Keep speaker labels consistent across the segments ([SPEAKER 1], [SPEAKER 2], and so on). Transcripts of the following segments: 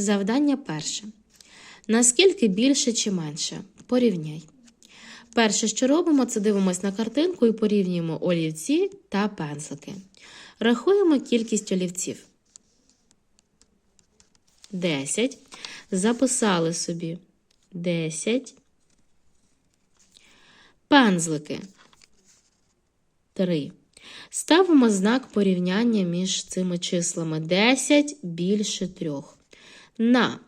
[SPEAKER 1] Завдання перше. Наскільки більше чи менше? Порівняй. Перше, що робимо, це дивимося на картинку і порівнюємо олівці та пензлики. Рахуємо кількість олівців. 10. Записали собі 10. Пензлики 3. Ставимо знак порівняння між цими числами 10 більше 3. На.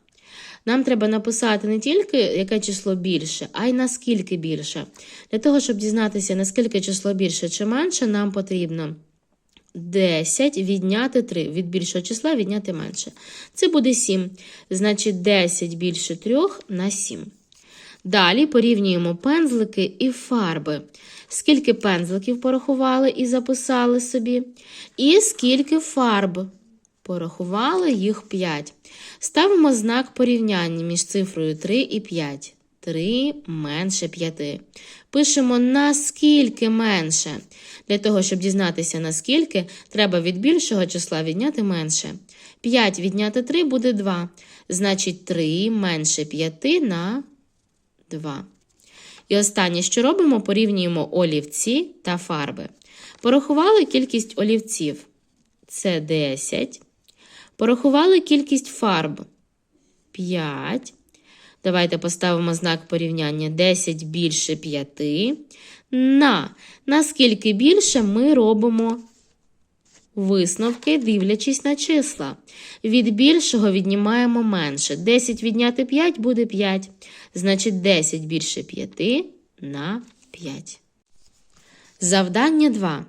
[SPEAKER 1] Нам треба написати не тільки яке число більше, а й наскільки більше. Для того, щоб дізнатися, наскільки число більше чи менше, нам потрібно 10 відняти 3. Від більшого числа відняти менше. Це буде 7. Значить, 10 більше 3 на 7. Далі порівнюємо пензлики і фарби. Скільки пензликів порахували і записали собі, і скільки фарб. Порахували їх 5. Ставимо знак порівняння між цифрою 3 і 5. 3 менше 5. Пишемо наскільки менше. Для того, щоб дізнатися наскільки, треба від більшого числа відняти менше. 5 відняти 3 буде 2. Значить, 3 менше 5 на 2. І останнє, що робимо, порівнюємо олівці та фарби. Порахували кількість олівців. Це 10. Порахували кількість фарб 5. Давайте поставимо знак порівняння 10 більше 5. На наскільки більше ми робимо висновки, дивлячись на числа. Від більшого віднімаємо менше. 10 відняти 5 буде 5. Значить, 10 більше 5 на 5. Завдання 2.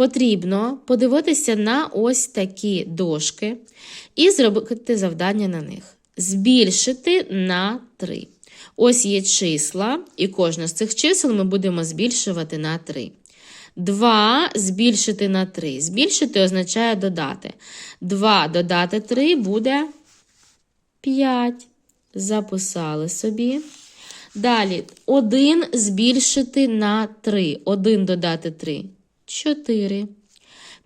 [SPEAKER 1] Потрібно подивитися на ось такі дошки і зробити завдання на них. Збільшити на 3. Ось є числа, і кожне з цих чисел ми будемо збільшувати на 3. 2 збільшити на 3. Збільшити означає додати. 2 додати 3 буде 5. Записали собі. Далі 1 збільшити на 3. 1 додати 3. 4.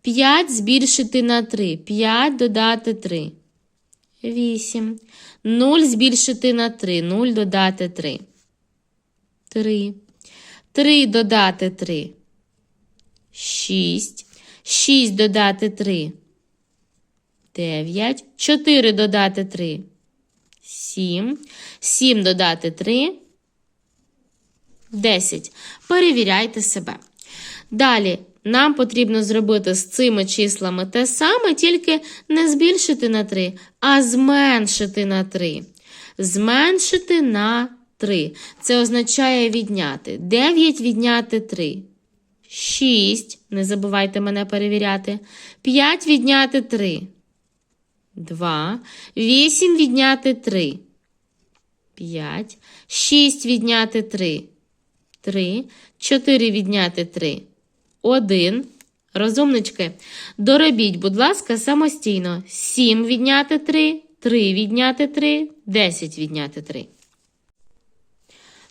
[SPEAKER 1] 5 збільшити на 3. 5 додати 3. 8. 0 збільшити на 3. 0 додати 3. 3. 3 додати 3. 6. 6 додати 3. 9. 4 додати 3. 7. 7 додати 3. 10. Перевіряйте себе. Далі нам потрібно зробити з цими числами те саме, тільки не збільшити на 3, а зменшити на 3. Зменшити на 3. Це означає відняти. 9 відняти 3. 6. Не забувайте мене перевіряти. 5 відняти 3. 2. 8 відняти 3. 5. 6 відняти 3. 3. 4 відняти 3. 1. Розумнички. Доробіть, будь ласка, самостійно. 7 відняти 3. 3 відняти 3. 10 відняти 3.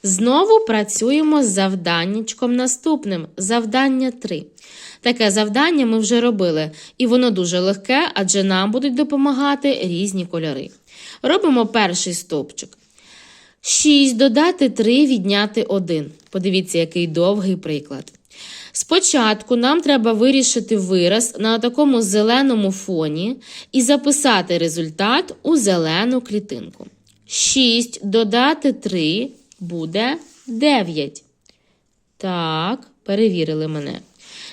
[SPEAKER 1] Знову працюємо з завданнячком наступним. Завдання 3. Таке завдання ми вже робили, і воно дуже легке, адже нам будуть допомагати різні кольори. Робимо перший стовпчик. 6 додати 3 відняти 1. Подивіться, який довгий приклад. Спочатку нам треба вирішити вираз на такому зеленому фоні і записати результат у зелену клітинку. 6 додати 3 буде 9. Так, перевірили мене.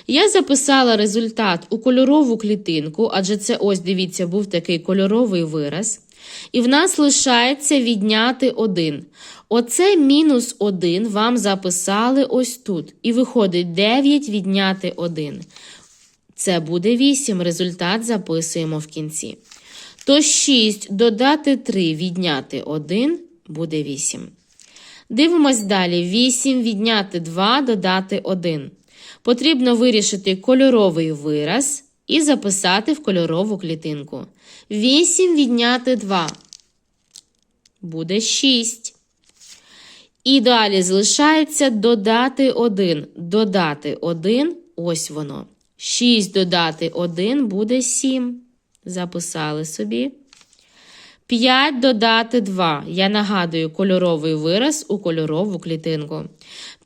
[SPEAKER 1] Я записала результат у кольорову клітинку, адже це ось, дивіться, був такий кольоровий вираз. І в нас лишається відняти 1. Оце мінус 1 вам записали ось тут. І виходить 9 відняти 1. Це буде 8. Результат записуємо в кінці. То 6 додати 3 відняти 1 буде 8. Дивимось далі. 8 відняти 2 додати 1. Потрібно вирішити кольоровий вираз і записати в кольорову клітинку. 8 відняти 2 буде 6. І далі залишається додати 1. Додати 1, ось воно. 6 додати 1 буде 7. Записали собі. 5 додати 2. Я нагадую кольоровий вираз у кольорову клітинку.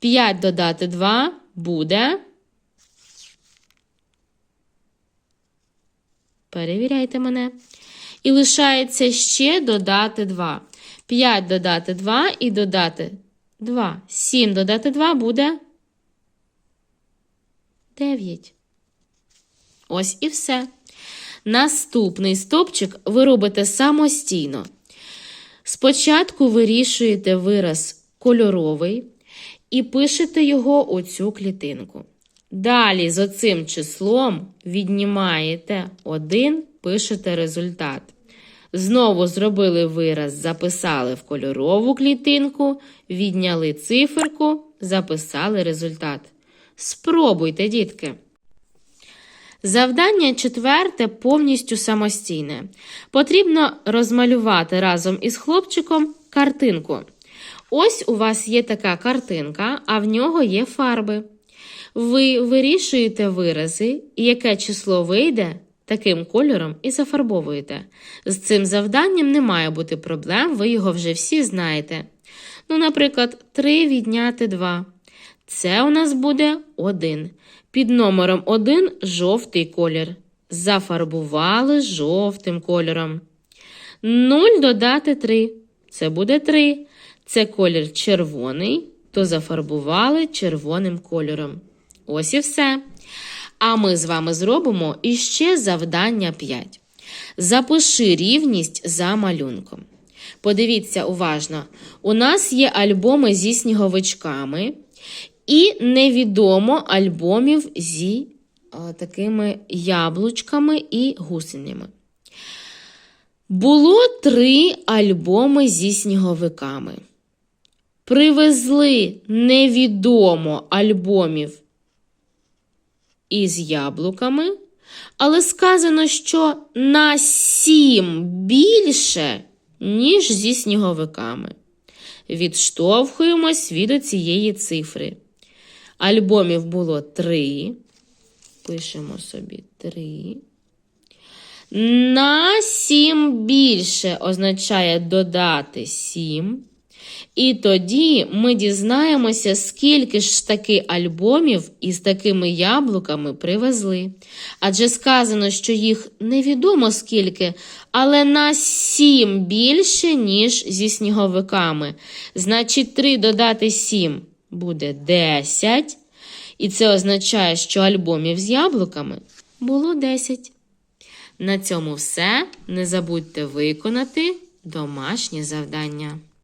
[SPEAKER 1] 5 додати 2 буде. Перевіряйте мене. І лишається ще додати 2. 5 додати 2 і додати 2. 7 додати 2 буде 9. Ось і все. Наступний стопчик ви робите самостійно. Спочатку вирішуєте вираз кольоровий і пишете його у цю клітинку. Далі з оцим числом віднімаєте 1, пишете результат. Знову зробили вираз, записали в кольорову клітинку, відняли циферку, записали результат. Спробуйте, дітки. Завдання четверте повністю самостійне. Потрібно розмалювати разом із хлопчиком картинку. Ось у вас є така картинка, а в нього є фарби. Ви вирішуєте вирази, і яке число вийде, таким кольором і зафарбовуєте. З цим завданням не має бути проблем, ви його вже всі знаєте. Ну, наприклад, 3 відняти 2. Це у нас буде 1. Під номером 1 жовтий колір. Зафарбували жовтим кольором. 0 додати 3. Це буде 3. Це колір червоний, то зафарбували червоним кольором. Ось і все. А ми з вами зробимо іще завдання 5. Запиши рівність за малюнком. Подивіться уважно: у нас є альбоми зі сніговичками, і невідомо альбомів зі а, такими яблучками і гусенями. Було три альбоми зі сніговиками. Привезли невідомо альбомів із яблуками, але сказано, що на сім більше, ніж зі сніговиками. Відштовхуємось від цієї цифри. Альбомів було три. Пишемо собі три. На сім більше означає додати сім. І тоді ми дізнаємося, скільки ж таки альбомів із такими яблуками привезли. Адже сказано, що їх невідомо скільки, але на сім більше, ніж зі сніговиками. Значить, 3 додати 7 буде 10. І це означає, що альбомів з яблуками було 10. На цьому все. Не забудьте виконати домашнє завдання.